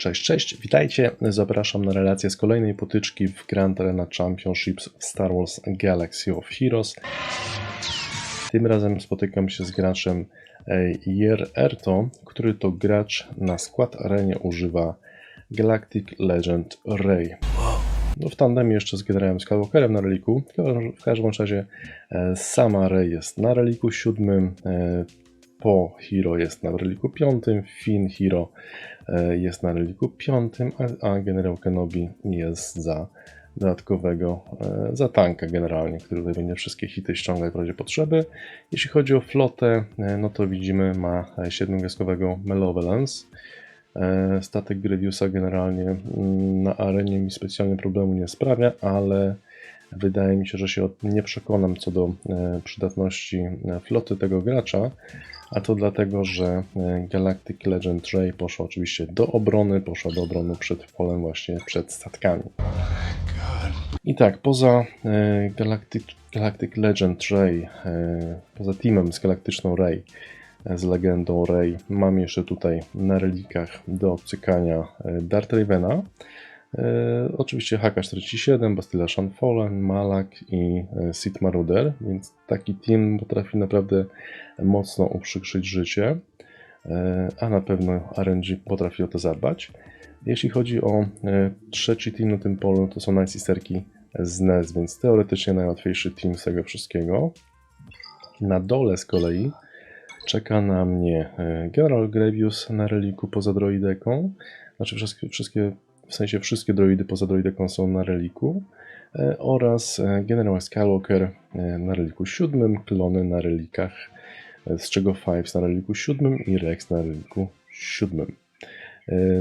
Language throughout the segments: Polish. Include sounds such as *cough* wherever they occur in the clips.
Cześć, cześć, witajcie. Zapraszam na relację z kolejnej potyczki w Grand Arena Championships w Star Wars Galaxy of Heroes. Tym razem spotykam się z graczem e, Jer Erto, który to gracz na skład arenie używa Galactic Legend Ray. No w tandemie jeszcze z generałem Skywalkerem na reliku. W każdym razie e, sama Rey jest na reliku siódmym, e, po Hero jest na reliku piątym, Finn Hero e, jest na reliku piątym, a, a generał Kenobi jest za dodatkowego, e, za tanka generalnie, który tutaj będzie wszystkie hity ściągać w razie potrzeby. Jeśli chodzi o flotę, e, no to widzimy ma siedmiogwiazdkowego Malevolence. Statek Grievousa generalnie mm, na arenie mi specjalnie problemu nie sprawia, ale wydaje mi się, że się nie przekonam co do przydatności floty tego gracza, a to dlatego, że e, Galactic Legend Ray poszła oczywiście do obrony, poszła do obrony przed polem właśnie przed statkami. I tak, poza e, Galactic, Galactic Legend Ray, e, poza teamem z Galaktyczną Ray, z legendą Ray, mam jeszcze tutaj na relikach do obcykania Darth Ravena, E, oczywiście HK47, Bastilla Shanfallen, Malak i e, Sid Maruder, więc taki team potrafi naprawdę mocno uprzykrzyć życie, e, a na pewno RNG potrafi o to zadbać. Jeśli chodzi o trzeci team na tym polu, to są Nice z NES, więc teoretycznie najłatwiejszy team z tego wszystkiego. Na dole z kolei czeka na mnie General Gravius na reliku poza droideką, znaczy wszystkie, wszystkie w sensie wszystkie droidy poza droideką są na reliku e, oraz e, General Skywalker e, na reliku siódmym, klony na relikach, z czego Fives na reliku siódmym i Rex na reliku siódmym.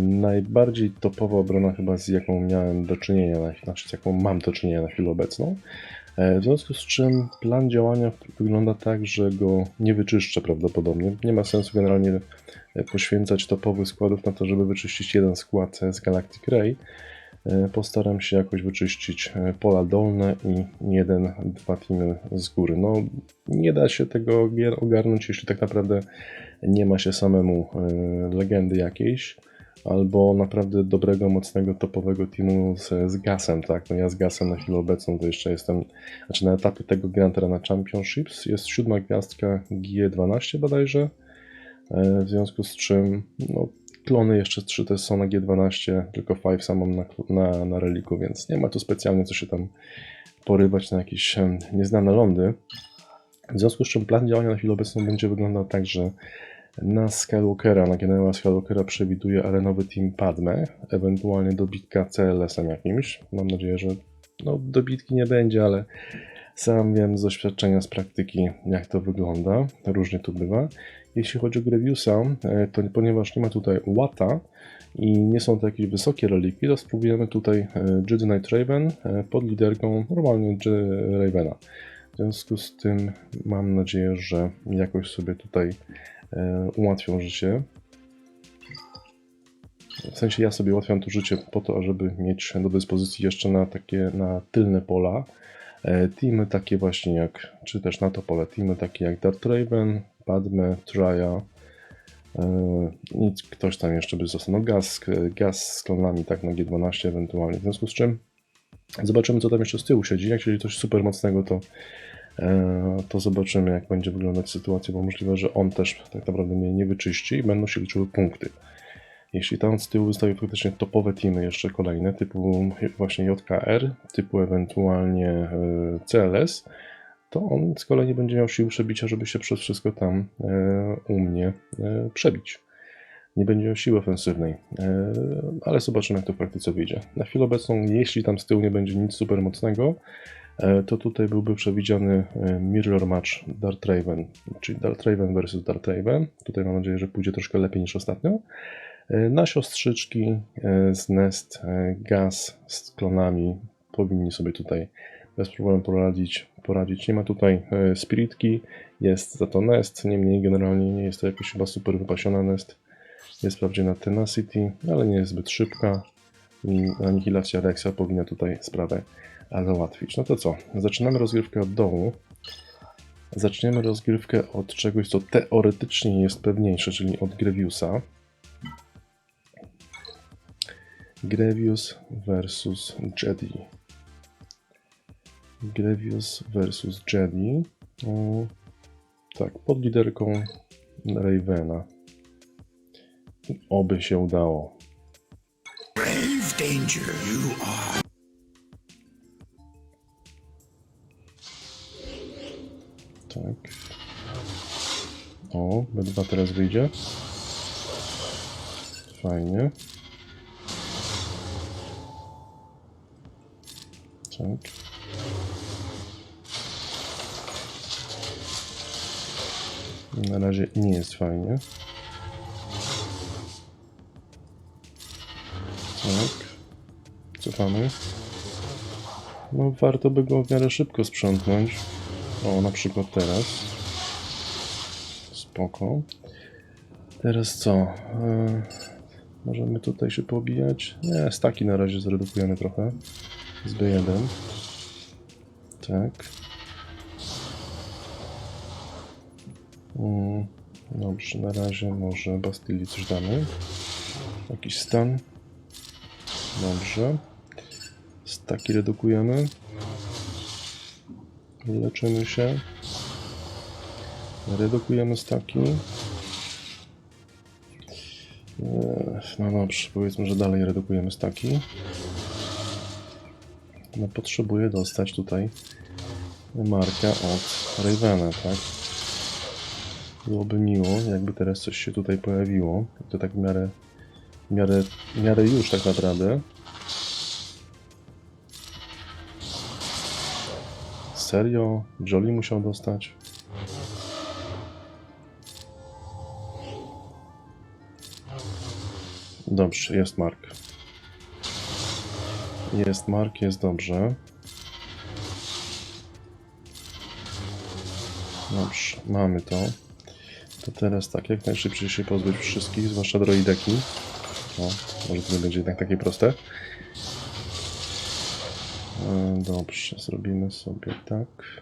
Najbardziej topowa obrona chyba z jaką miałem do czynienia, znaczy z jaką mam do czynienia na chwilę obecną. W związku z czym plan działania wygląda tak, że go nie wyczyszczę prawdopodobnie. Nie ma sensu generalnie poświęcać topowych składów na to, żeby wyczyścić jeden skład z Galactic Ray. E, postaram się jakoś wyczyścić e, pola dolne i jeden, dwa teamy z góry. No, nie da się tego ogarnąć, jeśli tak naprawdę nie ma się samemu e, legendy jakiejś, albo naprawdę dobrego, mocnego, topowego teamu z, z gasem, tak? No ja z gasem na chwilę obecną to jeszcze jestem, znaczy na etapie tego Grand na Championships jest siódma gwiazdka G12 bodajże, E, w związku z czym no, klony jeszcze 3 też są na G12, tylko 5 sam mam na, na, na reliku, więc nie ma tu specjalnie co się tam porywać na jakieś nieznane lądy. W związku z czym plan działania na chwilę obecną będzie wyglądał tak, że na Skywalkera, na generała Skywalkera przewiduje arenowy team Padme, ewentualnie dobitka CLS-em jakimś. Mam nadzieję, że no, dobitki nie będzie, ale sam wiem z doświadczenia, z praktyki, jak to wygląda. Różnie to bywa. Jeśli chodzi o Greviusa, e, to ponieważ nie ma tutaj łata i nie są to jakieś wysokie reliki, to spróbujemy tutaj e, Jedi Knight Raven e, pod liderką normalnie Ravena. W związku z tym mam nadzieję, że jakoś sobie tutaj ułatwią życie. W sensie ja sobie ułatwiam to życie po to, żeby mieć do dyspozycji jeszcze na takie na tylne pola. Teamy takie właśnie jak, czy też na to pole, teamy takie jak Dart Raven, Padme, Traya, i ktoś tam jeszcze by został, no gaz, gaz z klonami, tak, na G12 ewentualnie, w związku z czym zobaczymy, co tam jeszcze z tyłu siedzi, jak siedzi coś super mocnego, to e, to zobaczymy, jak będzie wyglądać sytuacja, bo możliwe, że on też tak naprawdę mnie nie wyczyści i będą się liczyły punkty. Jeśli tam z tyłu wystawił faktycznie topowe teamy jeszcze kolejne, typu właśnie JKR, typu ewentualnie e, CLS, to on z kolei nie będzie miał sił przebicia, żeby się przez wszystko tam e, u mnie e, przebić. Nie będzie miał siły ofensywnej, e, ale zobaczymy jak to w praktyce wyjdzie. Na chwilę obecną, jeśli tam z tyłu nie będzie nic super mocnego, to tutaj byłby przewidziany Mirror Match Dart Raven, czyli Dart Raven versus Dart Raven. Tutaj mam nadzieję, że pójdzie troszkę lepiej niż ostatnio. Na siostrzyczki z Nest Gaz z klonami powinni sobie tutaj bez problemu poradzić. poradzić. Nie ma tutaj e, spiritki, jest za to Nest, niemniej generalnie nie jest to jakoś chyba super wypasiona Nest. Jest wprawdzie na Tenacity, ale nie jest zbyt szybka i anihilacja Rexa powinna tutaj sprawę załatwić. No to co, zaczynamy rozgrywkę od dołu. Zaczniemy rozgrywkę od czegoś, co teoretycznie jest pewniejsze, czyli od Greviusa. Grevius versus Jedi. Grevius versus Jedi. O, tak, pod liderką Ravena. Oby się udało. Grave danger you are. Tak. O, B2 teraz wyjdzie. Fajnie. Tak. Na razie nie jest fajnie. Tak. Cofamy. No warto by go w miarę szybko sprzątnąć. O, na przykład teraz. Spoko. Teraz co? E, możemy tutaj się pobijać? Nie, staki na razie zredukujemy trochę. Z B1. Tak. Mm, dobrze, na razie może Bastylii coś damy. Jakiś stan. Dobrze. Staki redukujemy. Leczymy się. Redukujemy staki. Eee, No dobrze, powiedzmy, że dalej redukujemy staki. No potrzebuję dostać tutaj markę od Ravena, tak? Byłoby miło, jakby teraz coś się tutaj pojawiło. To tak w miarę, w miarę, w miarę już tak naprawdę. Serio? Jolie musiał dostać? Dobrze, jest Mark. Jest Mark, jest dobrze. Dobrze, mamy to. To teraz tak, jak najszybciej się pozbyć wszystkich, zwłaszcza droideki. O, może to nie będzie jednak takie proste. E, Dobrze, zrobimy sobie tak.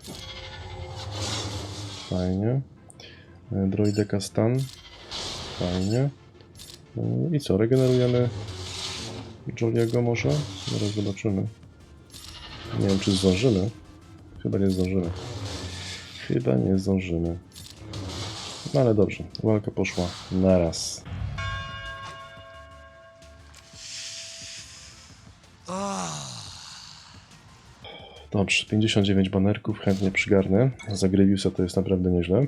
Fajnie. E, Droideka stan. Fajnie. E, I co, regenerujemy Joliego może? Zaraz zobaczymy. Nie wiem, czy zdążymy. Chyba nie zdążymy. Chyba nie zdążymy. No ale dobrze, walka poszła na raz. Dobrze, 59 banerków, chętnie przygarnę. Za Grieviusa to jest naprawdę nieźle.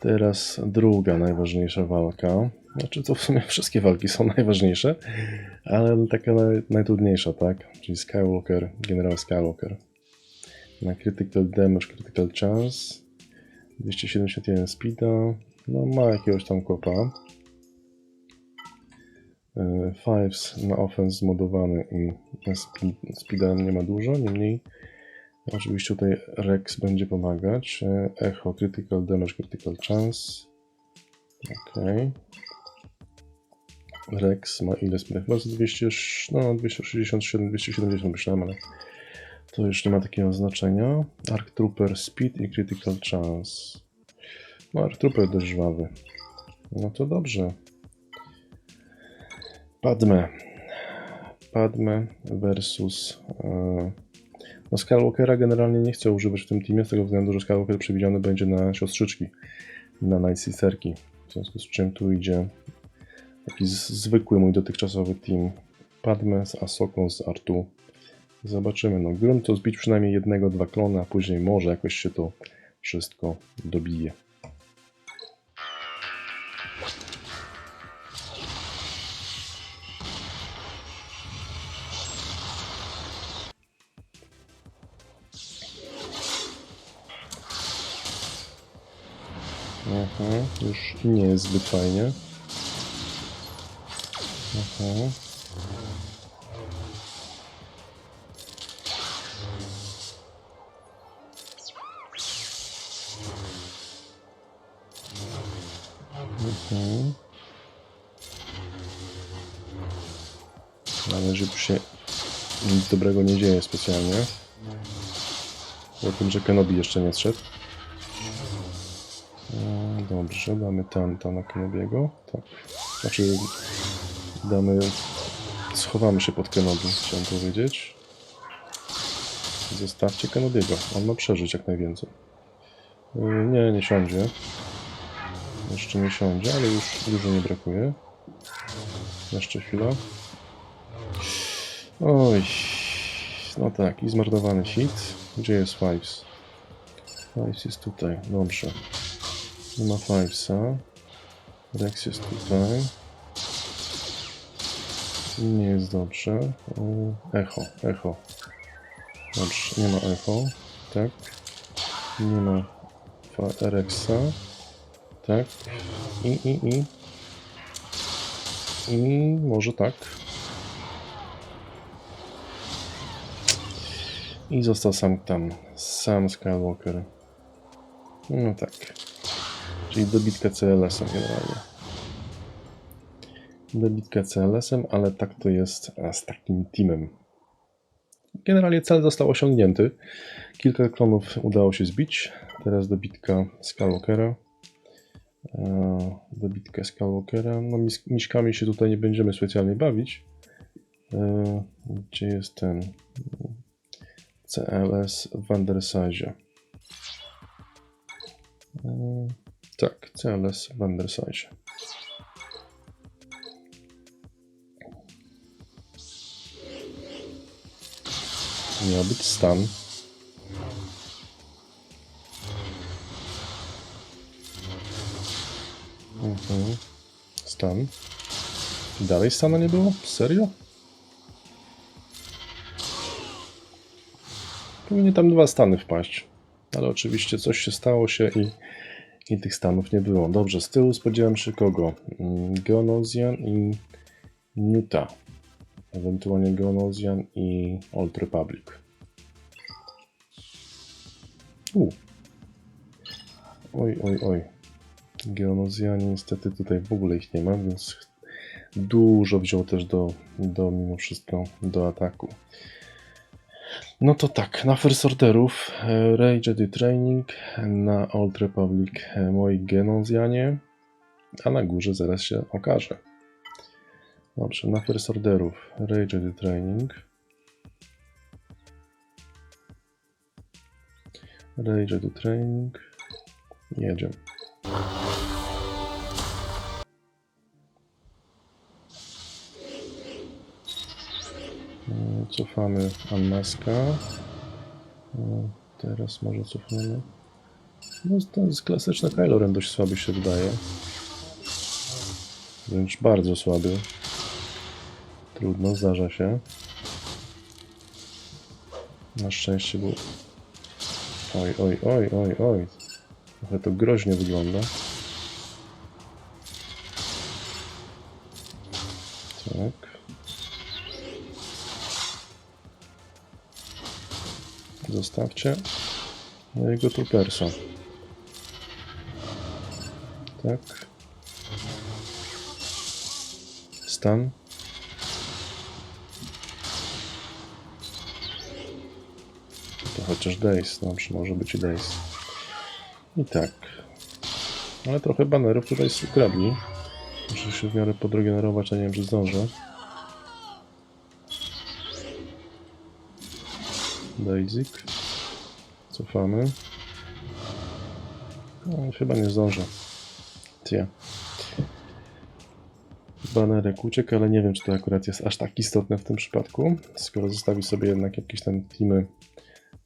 Teraz druga najważniejsza walka. Znaczy to w sumie wszystkie walki są *laughs* najważniejsze, ale taka naj, najtrudniejsza, tak? Czyli Skywalker, generał Skywalker. Na Critical Damage, Critical Chance. 271 speeda. No ma jakiegoś tam kopa. E, Fives na offense zmodowany i spe- speeda nie ma dużo, niemniej oczywiście tutaj Rex będzie pomagać. E, Echo, Critical Damage, Critical Chance. Okej. Rex ma ile speeda? Chyba z 200, no 267, 270 myślałem, ale to już nie ma takiego znaczenia. Arc Trooper Speed i Critical Chance. No Arc Trooper dość żwawy. No to dobrze. Padme. Padme versus. E, no Skywalkera generalnie nie chcę używać w tym teamie, z tego względu, że Skywalker przewidziany będzie na siostrzyczki, na Night Sisterki. W związku z czym tu idzie taki zwykły mój dotychczasowy team. Padme z Asoką, z Artu. Zobaczymy. No, grunt to zbić przynajmniej jednego, dwa klony, a później może jakoś się to wszystko dobije. Jest zbyt fajnie. Aha. Mhm. Ale że tu się nic dobrego nie dzieje specjalnie. O tym, że Kenobi jeszcze nie zszedł. Dobrze. Damy Tanta na Kenobiego. Tak. Znaczy, damy... Schowamy się pod Kenobi, chciałem powiedzieć. Zostawcie Kenobiego. On ma przeżyć jak najwięcej. Yy, Nie, nie siądzie. Jeszcze nie siądzie, ale już dużo nie brakuje. Jeszcze chwila. Oj. No tak, i zmarnowany hit. Gdzie jest Fives? Fives jest tutaj, dobrze. Nie ma Fivesa. Rex jest tutaj. Nie jest dobrze. Echo, echo. Dobrze, nie ma echo. Tak. Nie ma Rexa. Tak. I, i, i. I może tak. I został sam tam. Sam Skywalker. No tak. Czyli dobitka CLS-em generalnie. Dobitka CLS-em, ale tak to jest e, z takim teamem. Generalnie cel został osiągnięty. Kilka klonów udało się zbić. Teraz dobitka Skywalkera. E, Dobitka Skywalkera. No mis- miśkami się tutaj nie będziemy specjalnie bawić. E, Gdzie jest ten CLS w Andersize? Tak, CLS w Andersize. Miał być stan. Mhm. Stan. Dalej stanu nie było? Serio? Powinny tam dwa stany wpaść. Ale oczywiście coś się stało się i, i tych stanów nie było. Dobrze, z tyłu spodziewam się kogo? Mm, Geonosian i Newta. Ewentualnie Geonosian i Old Republic. U. Oj, oj, oj. Geonozjanie niestety tutaj w ogóle ich nie ma, więc dużo wziął też do, do mimo wszystko do ataku. No to tak, na First Orderów e, Rage the Training, na Old Republic e, moi Genozjanie, a na górze zaraz się okaże. Dobrze, na First Orderów Rage the Training. Rage the Training. Jedziemy. Cofamy Anmaska. No, Teraz może cofniemy. No, to jest klasyczny Kylo Ren, dość słaby się wydaje. Wręcz bardzo słaby. Trudno, zdarza się. Na szczęście był... Oj, oj, oj, oj, oj. Trochę to groźnie wygląda. Zostawcie mojego trupersa. Tak. Stan. To chociaż Days. Dobrze, może być i Days. I tak. Ale trochę banerów tutaj ukradli. Muszę się w miarę podregenerować, a nie wiem, czy zdążę. Basic. Cofamy. No, chyba nie zdążę. Tia. Banerek uciekł, ale nie wiem, czy to akurat jest aż tak istotne w tym przypadku. Skoro zostawi sobie jednak jakieś tam teamy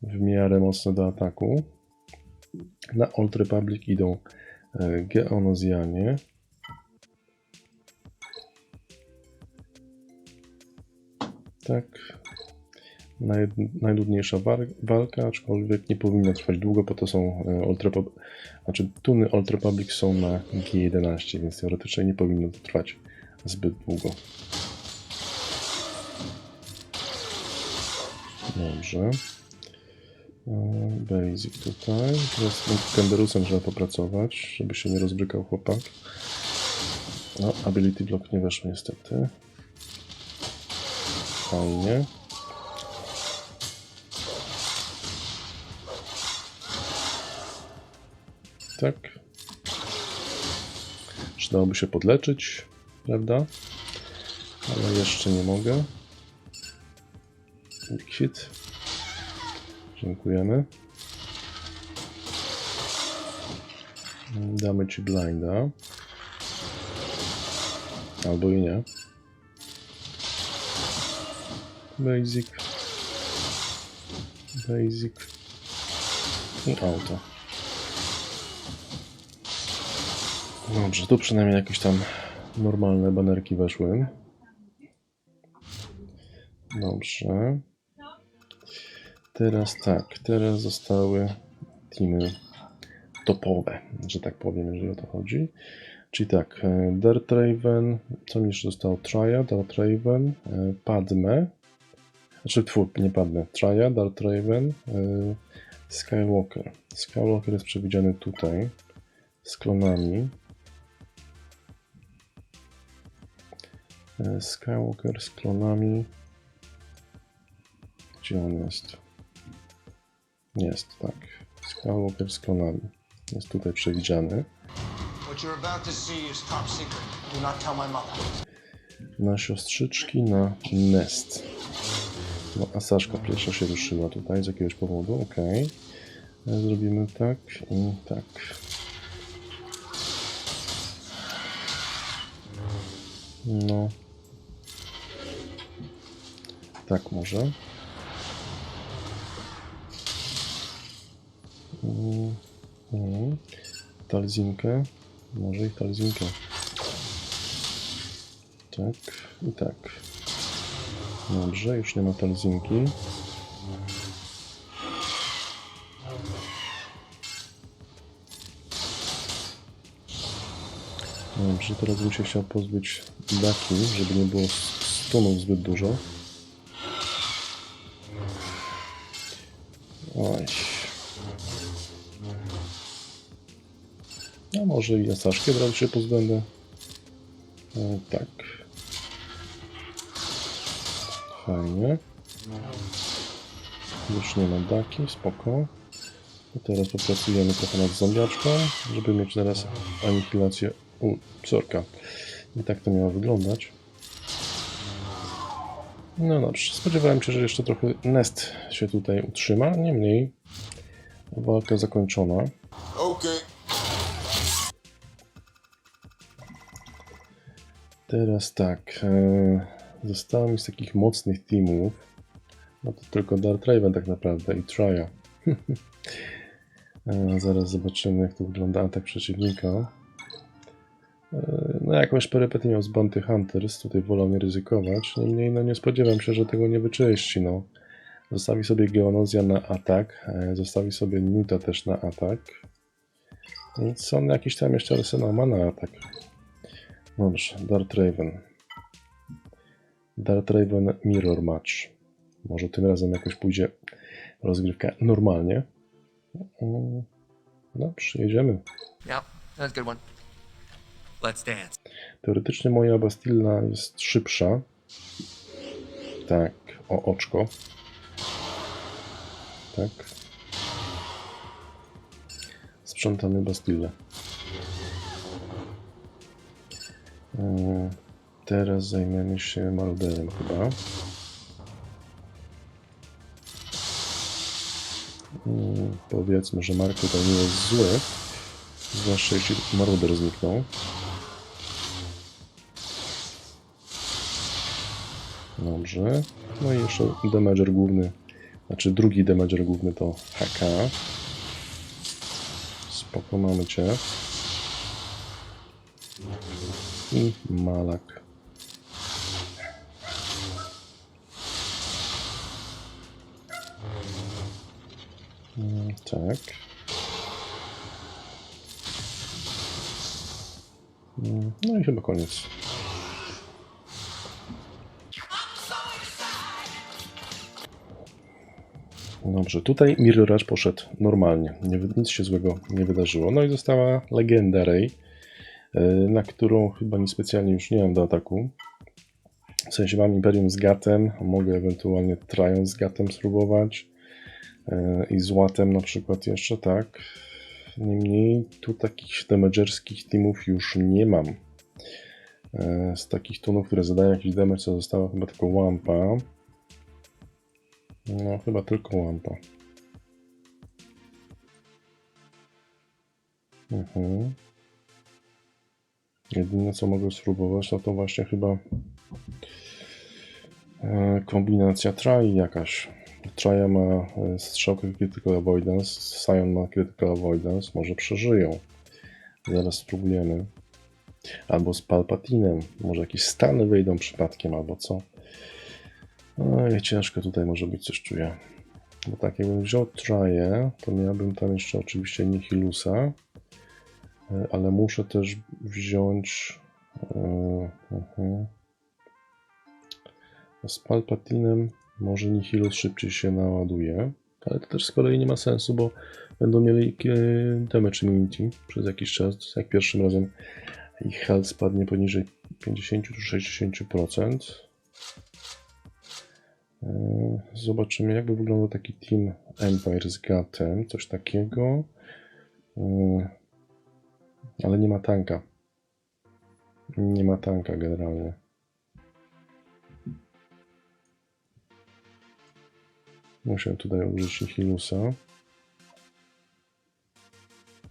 w miarę mocne do ataku. Na Old Republic idą e, Geonozjanie. Tak. Naj, najludniejsza walka, aczkolwiek nie powinna trwać długo, bo to są e, Republic, znaczy tuny Old Republic są na G11, więc teoretycznie nie powinno to trwać zbyt długo. Dobrze. E, Basic tutaj. Teraz tym Kenderusem trzeba popracować, żeby się nie rozbrykał chłopak. No, ability block nie weszło niestety. Fajnie. Tak. Przydałoby się podleczyć, prawda? Ale jeszcze nie mogę. Exit. Dziękujemy. Damy ci blinda. Albo i nie. Basic. Basic. I auto. Dobrze, tu przynajmniej jakieś tam normalne banerki weszły. Dobrze. Teraz tak, teraz zostały teamy topowe, że tak powiem, jeżeli o to chodzi. Czyli tak, e, Dirt Raven, co mi jeszcze zostało? Triad, Dart Raven, e, Padme, znaczy tfu, nie Padme, Triad, Dart Raven, e, Skywalker. Skywalker jest przewidziany tutaj z klonami. Skywalker z klonami. Gdzie on jest? Jest, tak. Skywalker z klonami. Jest tutaj przewidziany. Na siostrzyczki, na Nest. No, a Saszka pierwsza się ruszyła tutaj z jakiegoś powodu, ok. Zrobimy tak i tak. No. Tak może. Mm, mm. Talzinkę. Może i talzinkę. Tak i tak. Dobrze, już nie ma talzinki. Dobrze, teraz bym się chciał pozbyć daki, żeby nie było stunów zbyt dużo. Oj. A może i Asaszkę razu się pozbędę. E, tak. Fajnie. Już nie ma daki, spoko. I teraz popracujemy trochę nad zombiaczką, żeby mieć teraz anihilację u psorka. I tak to miało wyglądać. No dobrze, spodziewałem się, że jeszcze trochę Nest się tutaj utrzyma, niemniej walka zakończona. Okay. Teraz tak. E, zostało mi z takich mocnych teamów. No to tylko Dart Raven tak naprawdę i Trya. *laughs* e, zaraz zobaczymy jak to wygląda atak przeciwnika. No jakąś perypetię miał z Bounty Hunters, tutaj wolał nie ryzykować. Niemniej no nie spodziewam się, że tego nie wyczyści. No. Zostawi sobie Geonozja na atak, e, zostawi sobie Newta też na atak. Więc on jakiś tam jeszcze arsenał ma na atak. Dobrze, Dart Raven. Dart Raven Mirror Match. Może tym razem jakoś pójdzie rozgrywka normalnie. Mm, Dobrze, jedziemy. Yep, that's good one. Let's dance. Teoretycznie moja Bastilla jest szybsza. Tak, o oczko. Tak. Sprzątamy Bastillę. Yy, Teraz zajmiemy się Maruderem chyba. Yy, Powiedzmy, że Mark tutaj nie jest zły. Zwłaszcza jeśli Maruder zniknął. Dobrze. No i jeszcze damager główny, znaczy drugi damager główny to HK. Spoko, mamy cię. I Malak. Mm, Tak. Mm, No i chyba koniec. Dobrze, tutaj Mirror poszedł normalnie. Nie, nic się złego nie wydarzyło. No i została legenda Rey, y, na którą chyba niespecjalnie już nie mam do ataku. W sensie mam Imperium z Gatem, mogę ewentualnie Triumph z Gatem spróbować. y, I z Łatem na przykład jeszcze, tak. Niemniej tu takich damagerskich teamów już nie mam. E, Z takich tunów, które zadają jakiś damage, to została chyba tylko Wampa. No, chyba tylko Wampa. Mhm. Jedyne co mogę spróbować, no to właśnie chyba e, kombinacja try jakaś. Traja ma e, strzałkę Critical Avoidance, Sion ma Critical Avoidance, może przeżyją. Zaraz spróbujemy. Albo z Palpatinem, może jakieś stany wyjdą przypadkiem, albo co. No ciężko tutaj może być, coś czuję. Bo tak, jakbym wziął Traję, to miałbym tam jeszcze oczywiście Nihilusa, e, ale muszę też wziąć... e. Z Palpatinem może Nihilus szybciej się naładuje, ale to też z kolei nie ma sensu, bo będą mieli damage immunity przez jakiś czas, jak pierwszym razem ich health spadnie poniżej 50 czy 60%. E, Zobaczymy, jakby wyglądał taki Team Empire z Gatem, coś takiego. E, Ale nie ma tanka. Nie ma tanka generalnie. Muszę tutaj użyć Nihilusa.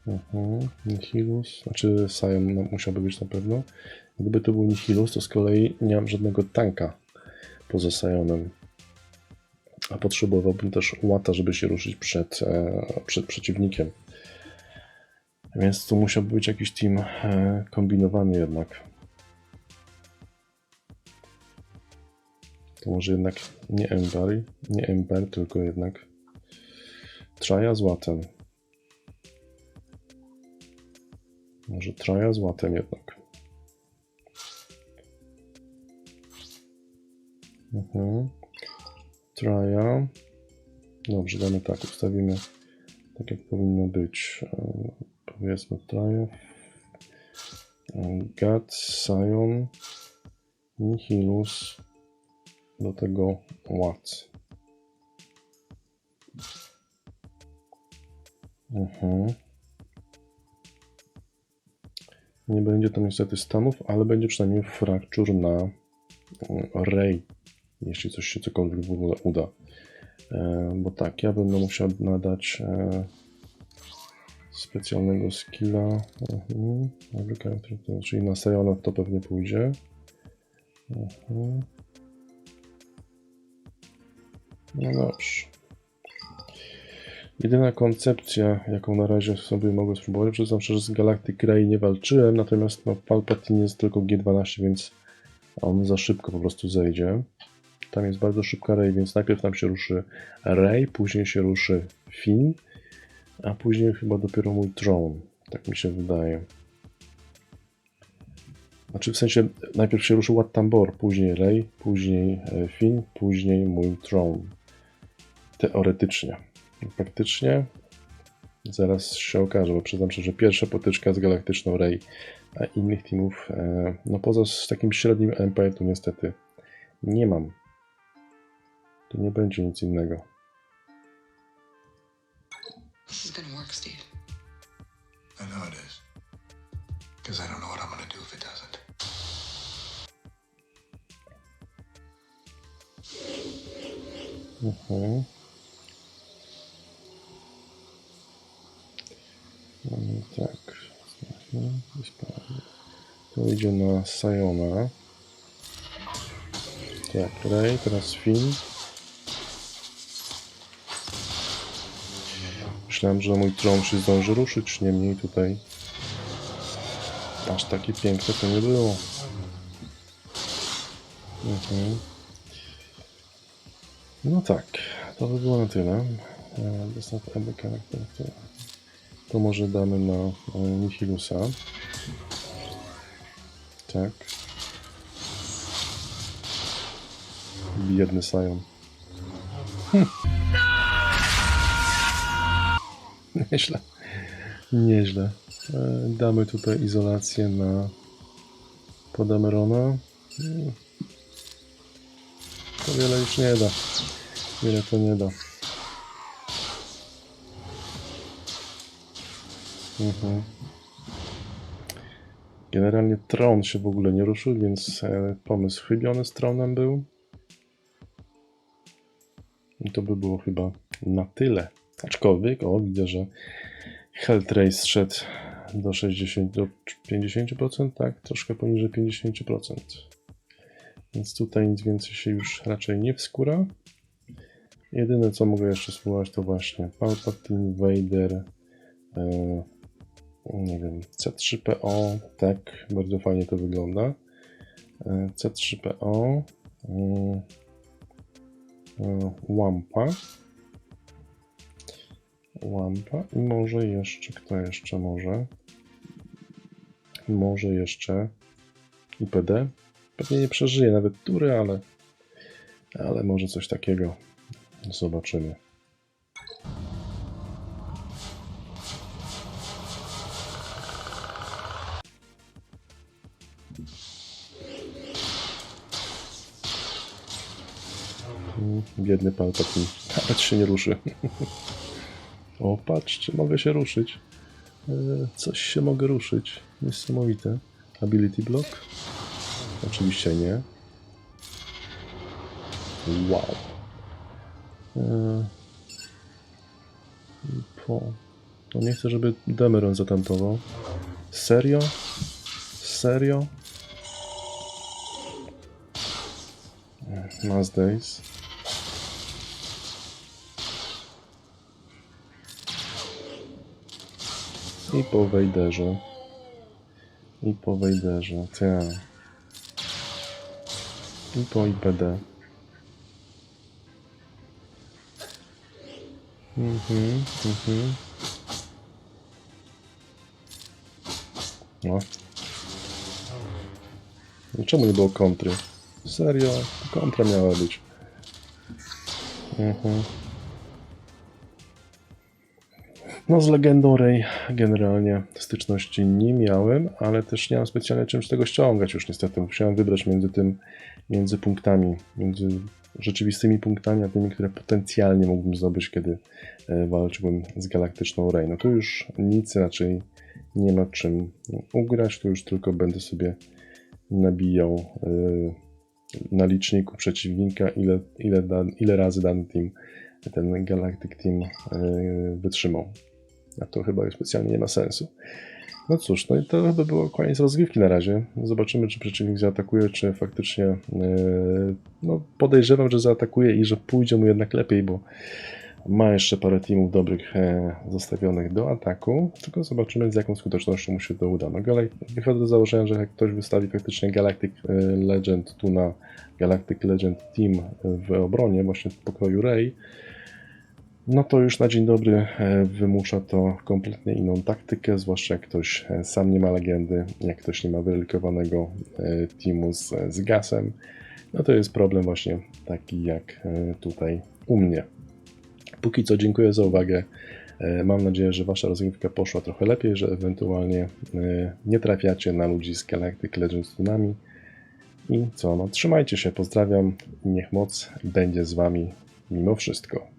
Mhm, Nihilus, znaczy Sion no, musiałby być na pewno. Gdyby to był Nihilus, to z kolei nie mam żadnego tanka poza Sionem. A potrzebowałbym też łata, żeby się ruszyć przed, e, przed przeciwnikiem. Więc tu musiałby być jakiś team e, kombinowany jednak. To może jednak nie Ember, nie Ember, tylko jednak Traja z łatem. Może Traja z łatem jednak. Mhm. Traja. Dobrze, damy tak, ustawimy tak jak powinno być. E, Powiedzmy Traja. E, Gat, Sion, Nihilus, do tego Watt. Mhm. Nie będzie tam niestety stanów, ale będzie przynajmniej fracture na mm, Ray, jeśli coś się cokolwiek w ogóle uda. E, bo tak, ja będę musiał nadać e, specjalnego skilla, mhm. Czyli na Sayona to pewnie pójdzie. Mhm. No dobrze. Jedyna koncepcja, jaką na razie sobie mogę spróbować, przyznam szczerze, z Galactic Ray nie walczyłem, natomiast no, Palpatine jest tylko G12, więc on za szybko po prostu zejdzie. Tam jest bardzo szybka Ray, więc najpierw tam się ruszy Ray, później się ruszy Finn, a później chyba dopiero mój Tron. Tak mi się wydaje. Znaczy w sensie najpierw się ruszył Wat Tambor, później Ray, później e, Finn, później mój Tron. Teoretycznie. Praktycznie zaraz się okaże, bo przyznam się, że pierwsza potyczka z Galaktyczną Ray, a innych teamów, e, no poza z takim średnim Empire, to niestety nie mam. To nie będzie nic innego. This is gonna work, Steve. I know it is. Because I don't know what I'm gonna do if it doesn't. Mhm. Mamy tak. To idzie na Sayona. Tak, Ray, teraz Finn. Myślałem, że mój tron się zdąży ruszyć, niemniej tutaj aż takie piękne to nie było. Mhm. No tak, to by było na tyle. E, Dostęp Eby charakter to, to może damy na e, Nihilusa. Tak. Biedny Sion. Hm. *laughs* *laughs* Nieźle. Nieźle. E, Damy tutaj izolację na Podamerona. Mm. To wiele już nie da. Wiele to nie da. Mhm. Generalnie tron się w ogóle nie ruszył, więc e, pomysł chybiony z tronem był. I to by było chyba na tyle. Aczkolwiek, o, widzę, że Health Race szedł do 60, do 50%, tak? Troszkę poniżej 50%. Więc tutaj nic więcej się już raczej nie wskóra. Jedyne co mogę jeszcze spróbować to właśnie Palpatine, Vader, e, nie wiem, C3PO, tak, bardzo fajnie to wygląda. E, C3PO, mm, e, Wampa, Wampa i może jeszcze, kto jeszcze może? Może jeszcze IPD. Pewnie nie przeżyje nawet tury, ale, ale może coś takiego zobaczymy. Mm, Biedny Palpatine. *laughs* Nawet się nie ruszy. *laughs* O, patrzcie, mogę się ruszyć. E, Coś się mogę ruszyć. Niesamowite. Ability block? Oczywiście nie. Wow. E, Po. No nie chcę, żeby Demeron zatantował. Serio? Serio? Mass I po Wejderze. I po Wejderze. Tak. I po IPD. Mhm, mhm. No. I Czemu nie było kontry? Serio? Kontra miała być. Mhm. No z legendą Rey generalnie styczności nie miałem, ale też nie mam specjalnie czym z tego ściągać już niestety. Musiałem wybrać między tym, między punktami, między rzeczywistymi punktami, a tymi, które potencjalnie mógłbym zdobyć, kiedy e, walczyłbym z galaktyczną Rey. No tu już nic raczej nie ma czym ugrać, tu już tylko będę sobie nabijał e, na liczniku przeciwnika, ile, ile, ile razy dany team, ten Galactic Team e, wytrzymał. A to chyba już specjalnie nie ma sensu. No cóż, no i to chyba było koniec rozgrywki na razie. Zobaczymy, czy przeciwnik zaatakuje, czy faktycznie. e, no, podejrzewam, że zaatakuje i że pójdzie mu jednak lepiej, bo ma jeszcze parę teamów dobrych e, zostawionych do ataku. Tylko zobaczymy, z jaką skutecznością mu się to uda. No, Galak- wychodzę do założenia, że jak ktoś wystawi faktycznie Galactic e, Legend tu na Galactic Legend Team w obronie, właśnie w pokroju Rey, no to już na dzień dobry e, wymusza to kompletnie inną taktykę, zwłaszcza jak ktoś e, sam nie ma legendy, jak ktoś nie ma wyrelikowanego e, teamu z, z gasem, no to jest problem właśnie taki jak tutaj u mnie. Póki co dziękuję za uwagę. Mam nadzieję, że Wasza rozgrywka poszła trochę lepiej, że ewentualnie nie trafiacie na ludzi z Galactic Legends Tsunami. I co, no trzymajcie się, pozdrawiam i niech moc będzie z Wami mimo wszystko.